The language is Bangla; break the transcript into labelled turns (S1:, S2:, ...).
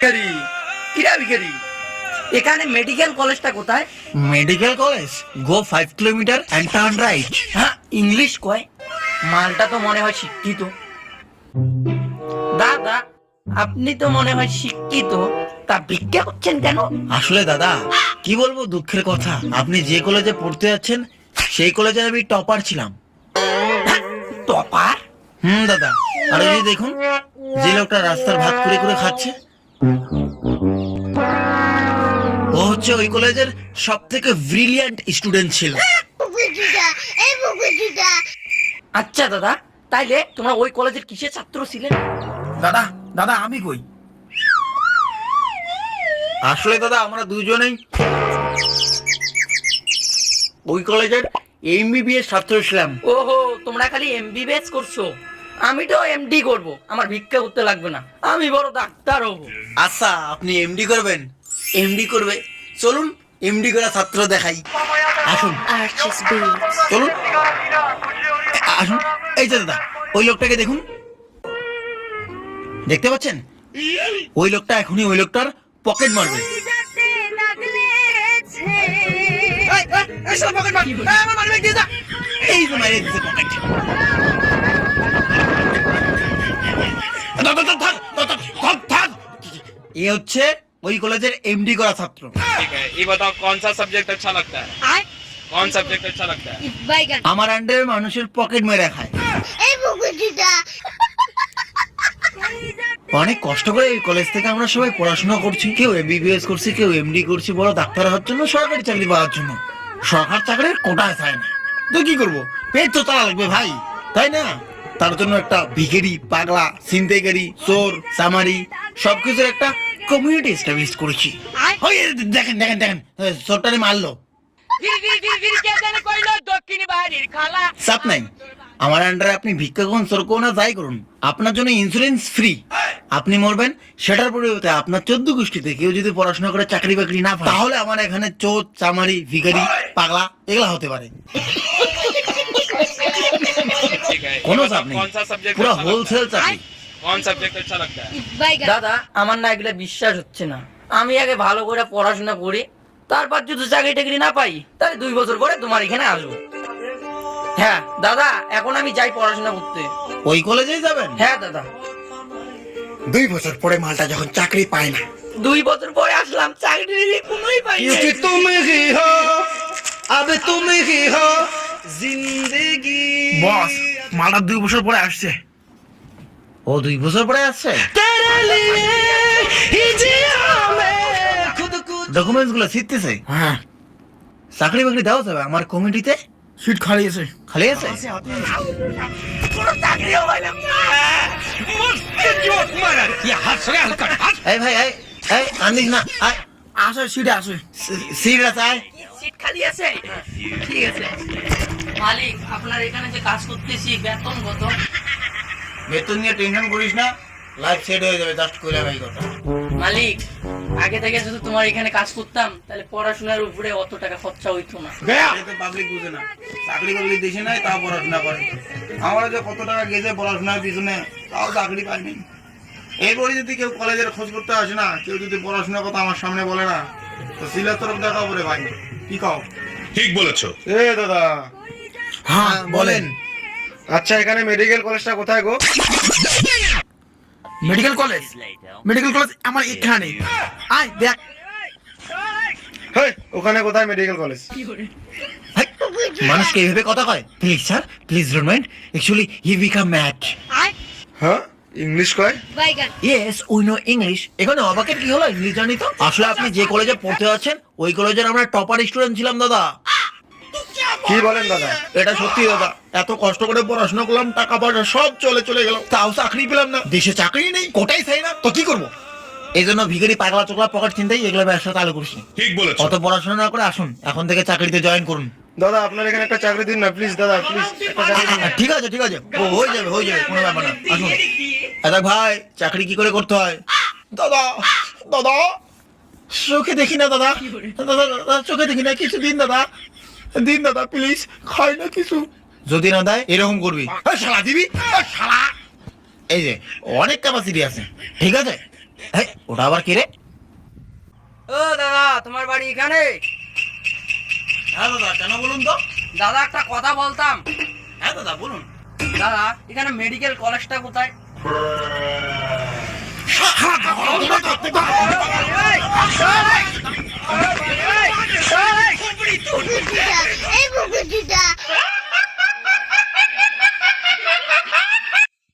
S1: ভিখারি। কিরা ভিখারি? এখানে মেডিকেল কলেজটা কোথায়?
S2: Medical college go five kilometre and turn right
S1: হ্যাঁ ইংলিশ কয়? মালটা তো মনে হয় শিক্ষিত। দাদা আপনি তো মনে হয় শিক্ষিত। তা ভিক্ষা করছেন কেন?
S2: আসলে দাদা কি বলব দুঃখের কথা? আপনি যে কলেজে পড়তে যাচ্ছেন সেই কলেজে আমি টপার ছিলাম।
S1: টপার
S2: হুম দাদা। আর এই দেখুন যে লোকটা রাস্তার ভাত করে করে খাচ্ছে ও হচ্ছে ওই কলেজের সব থেকে ব্রিলিয়ান্ট স্টুডেন্ট ছিল
S1: আচ্ছা দাদা তাইলে তোমরা ওই কলেজের কিসের ছাত্র ছিলেন
S2: দাদা দাদা আমি কই? আসলে দাদা আমরা দুজনেই ওই কলেজের এমবিবিএস ছাত্র ছিলাম।
S1: ওহো তোমরা খালি এমবিবিএস করছ। আমি তো এমডি করব। আমার ভিক্ষা করতে লাগবে না। আমি বড় ডাক্তার হব।
S2: আচ্ছা আপনি এমডি করবেন? এমডি করবে? চলুন এমডি করা ছাত্র দেখাই। আসুন। চলুন। আসুন। এই যে দাদা, ওই লোকটাকে দেখুন। দেখতে পাচ্ছেন? ওই লোকটা এখনই ওই লোকটার পকেট মারবে। এই যে মারিয়ে দিচ্ছে পকেট। এ হচ্ছে ওই কলেজের এমডি করা ছাত্র
S3: ठीक है ये बताओ कौन सा सब्जेक्ट अच्छा लगता है
S4: আর
S3: कौन सब्जेक्ट अच्छा लगता है
S4: বাইগান
S2: আমার আন্ডারে মানুষের পকেট মেরে খায়
S4: এই পুকুরটা
S2: অনেক কষ্ট করে এই কলেজ থেকে আমরা সবাই পড়াশোনা করছি কেউ এমবিবিএস করছি কেউ এমডি করছি বড় ডাক্তার হওয়ার জন্য সরকারি চাকরি পাওয়ার জন্য সরকার চাকরির কোটায় চায় না তো কি করবো পেট তো তারা লাগবে ভাই তাই না তার জন্য একটা ভিখেরি পাগলা ছিনতাইকারী চোর সামারি সবকিছুর একটা কমিউনিটি এস্টাবলিশ করেছি। দেখেন দেখেন দেখেন চোরটারে মারলো। চাপ নাই। আমার আন্ডারে আপনি ভিক্ষা গ্রহণ চোর করুন না যাই করুন। আপনার জন্য ইন্স্যুরেন্স ফ্রি আপনি মরবেন সেটার পরিবর্তে আপনার চোদ্দ গোষ্ঠীতে কেউ যদি পড়াশোনা করে চাকরি বাকরি না তাহলে আমার এখানে চোর চামারি ভিখারি পাগলা এগুলা হতে পারে। কোনো চাপ নেই। পুরো হোলসেল চাকরি
S3: কোন সাবজেক্ট আচ্ছা
S4: লাগতা
S1: দাদা আমার না এগুলা বিশ্বাস হচ্ছে না। আমি আগে ভালো করে পড়াশোনা করি তারপর যদি চাকরি টাকরি না পাই তাহলে দুই বছর পরে তোমার এখানে আসব। হ্যাঁ দাদা এখন আমি যাই পড়াশোনা করতে।
S2: ওই কলেজেই যাবেন?
S1: হ্যাঁ দাদা।
S2: দুই বছর পরে মালটা যখন চাকরি পায় না।
S1: দুই বছর পরে আসলাম চাকরি কোনোই পাই না
S2: তুমি কি হো? আবে তুমি কি হো? জিন্দেগি। বস মালটা দুই বছর পরে আসছে। ও দুই বছর পরে আসছে? ডকুমেন্টসগুলো শিখতেছে হ্যাঁ। চাকরি বাকরি দাও যাবে আমার কমিটিতে? সিট খালি আছে। খালি আছে। এই ভাই এই এই আনিস না আয়।
S5: আসে সিটে আসে।
S2: সিট আছে
S1: সিট খালি আছে। ঠিক আছে। মালিক আপনার এখানে যে কাজ করতেছি বেতন কত
S2: বেতন নিয়ে টেনশন করিস না লাইফ সেট হয়ে যাবে জাস্ট কইরা ভাই কথা।
S1: মালিক আগে থেকে যদি তোমার এখানে কাজ করতাম তাহলে পড়াশোনার উপরে অত টাকা খরচা হইতো না।
S2: পাবলিক বুঝে না। চাকরি বাকরি দেশে নাই তাও পড়াশোনা করে। আমরা যে কত টাকা গেছে পড়াশোনার পিছনে তাও চাকরি পাইনি। এরপরে যদি কেউ কলেজের খোঁজ করতে আসে না কেউ যদি পড়াশোনার কথা আমার সামনে বলে না তো সিলের তরফ দেখা পরে ভাই। কি কও?
S6: ঠিক বলেছ।
S5: এ দাদা।
S2: হ্যাঁ বলেন।
S5: আচ্ছা এখানে মেডিকেল কলেজটা কোথায় গো?
S2: মেডিকেল কলেজ মেডিকেল কলেজ আমার এখানে। আয় দেখ।
S5: হেই ওখানে কোথায় মেডিকেল কলেজ
S2: মানুষকে এইভাবে কথা কয়? Please sir please don't mind actually he become
S4: mad
S5: হ্যাঁ ইংলিশ কয়?
S2: ইয়েস উই নো ইংলিশ এখানে অবাকের কি হলো? ইংলিশ জানি তো? আসলে আপনি যে কলেজে পড়তে যাচ্ছেন ওই কলেজের আমরা টপার স্টুডেন্ট ছিলাম দাদা।
S5: কি বলেন দাদা?
S2: এটা সত্যি দাদা এত কষ্ট করে পড়াশোনা করলাম টাকা পয়সা সব চলে চলে গেল তাও চাকরি পেলাম না। দেশে চাকরি নেই কোটাই চাই না। তো কি করব? এই জন্য ভিখারি পাগলা চোখলা পকেট চিন্তাই এগুলো ব্যবসা চালু করছি
S6: ঠিক বলেছ।
S2: অত পড়াশোনা না করে আসুন এখন থেকে চাকরিতে জয়েন করুন।
S5: দাদা আপনার এখানে একটা চাকরি দিন না প্লিজ দাদা প্লিজ
S2: ঠিক আছে ঠিক আছে। ও হয়ে যাবে হয়ে যাবে কোনো ব্যাপার না। আসুন। দাদা ভাই চাকরি কি করে করতে হয়? দাদা দাদা চোখে দেখি না দাদা। দাদা চোখে দেখি না কিছু দিন দাদা। দিন দাদা প্লিজ খাই না কিছু যদি না দেয় এরকম করবি শালা দিবি শালা এই যে অনেক ক্যাপাসিটি আছে ঠিক আছে ওটা আবার কে রে
S1: ও দাদা তোমার বাড়ি এখানে
S2: হ্যাঁ দাদা কেন বলুন তো
S1: দাদা একটা কথা বলতাম
S2: হ্যাঁ দাদা বলুন
S1: দাদা এখানে মেডিকেল কলেজটা কোথায়
S2: হ্যাঁ,